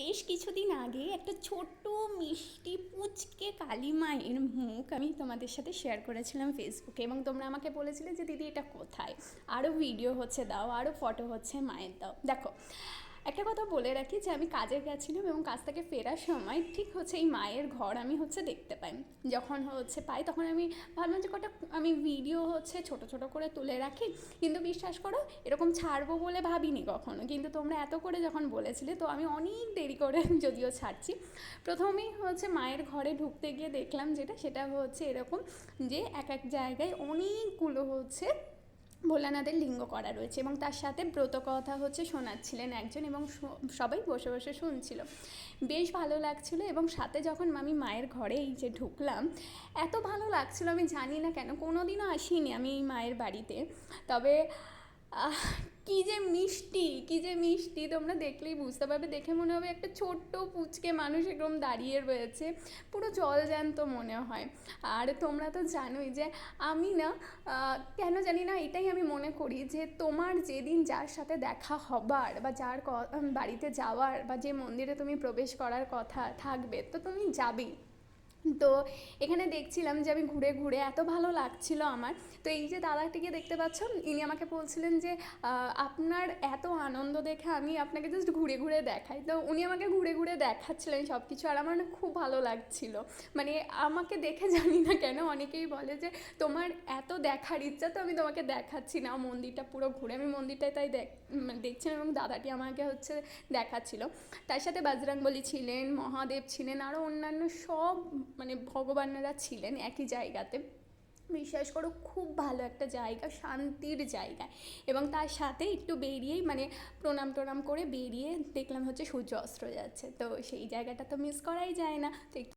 বেশ কিছুদিন আগে একটা ছোট্ট মিষ্টি পুচকে কালী মায়ের মুখ আমি তোমাদের সাথে শেয়ার করেছিলাম ফেসবুকে এবং তোমরা আমাকে বলেছিলে যে, দিদি, এটা কোথায়? আরও ভিডিও হচ্ছে, দাও আরও ফটো হচ্ছে মায়ের দাও। দেখো একটা কথা বলে রাখি যে আমি কাজে গেছিলাম এবং কাজ থেকে ফেরার সময় ঠিক হচ্ছে এই মায়ের ঘর আমি হচ্ছে দেখতে পাই। যখন হচ্ছে পাই তখন আমি ভাবলাম যে কটা আমি ভিডিও হচ্ছে ছোট ছোট করে তুলে রাখি। কিন্তু বিশ্বাস করো, এরকম ছাড়বো বলে ভাবিনি কখনো। কিন্তু তোমরা এত করে যখন বলেছিলে, তো আমি অনেক দেরি করে যদিও ছাড়ছি। প্রথমেই হচ্ছে মায়ের ঘরে ঢুকতে গিয়ে দেখলাম যেটা, সেটা হচ্ছে এরকম যে এক এক জায়গায় অনেকগুলো হচ্ছে ভোলানাথের লিঙ্গ করা রয়েছে এবং তার সাথে ব্রত কথা হচ্ছে শোনাচ্ছিলেন একজন এবং সবাই বসে বসে শুনছিল। বেশ ভালো লাগছিল এবং সাথে যখন আমি মায়ের ঘরে এই যে ঢুকলাম, এত ভালো লাগছিল আমি জানি না কেন কোনো দিনও আসিনি আমি এই মায়ের বাড়িতে। তবে কি যে মিষ্টি, কি যে মিষ্টি, তোমরা দেখলেই বুঝতে পারবে। দেখে মনে হবে একটা ছোট্ট পুচকে মানুষ এরকম দাঁড়িয়ে রয়েছে। পুরো জল জ্যান্ত মনে হয়। আর তোমরা তো জানোই যে আমি না কেন জানি না, এটাই আমি মনে করি যে তোমার যেদিন যার সাথে দেখা হবার বা যার বাড়িতে যাওয়ার বা যে মন্দিরে তুমি প্রবেশ করার কথা থাকবে, তো তুমি যাবেই। তো এখানে দেখছিলাম যে আমি ঘুরে ঘুরে এত ভালো লাগছিল আমার। তো এই যে দাদাটিকে দেখতে পাচ্ছ, ইনি আমাকে বলছিলেন যে আপনার এত আনন্দ দেখে আমি আপনাকে জাস্ট ঘুরে ঘুরে দেখাই। তো উনি আমাকে ঘুরে ঘুরে দেখাচ্ছিলেন সব কিছু আর আমার খুব ভালো লাগছিল। মানে আমাকে দেখে জানি না কেন, অনেকেই বলে যে, তোমার এত দেখার ইচ্ছা তো আমি তোমাকে দেখাচ্ছি না। মন্দিরটা পুরো ঘুরে আমি মন্দিরটাই তাই দেখছিলাম এবং দাদাটি আমাকে হচ্ছে দেখাচ্ছিল। তার সাথে বাজরাংবলী ছিলেন, মহাদেব ছিলেন আরও অন্যান্য সব মানে ভগবানেরা ছিলেন একই জায়গাতে। বিশ্বাস করো, খুব ভালো একটা জায়গা, শান্তির জায়গা। এবং তার সাথে একটু বেরিয়েই মানে প্রণাম টনাম করে বেরিয়ে দেখলাম হচ্ছে সূর্য অস্ত যাচ্ছে। তো সেই জায়গাটা তো মিস করাই যায় না। তো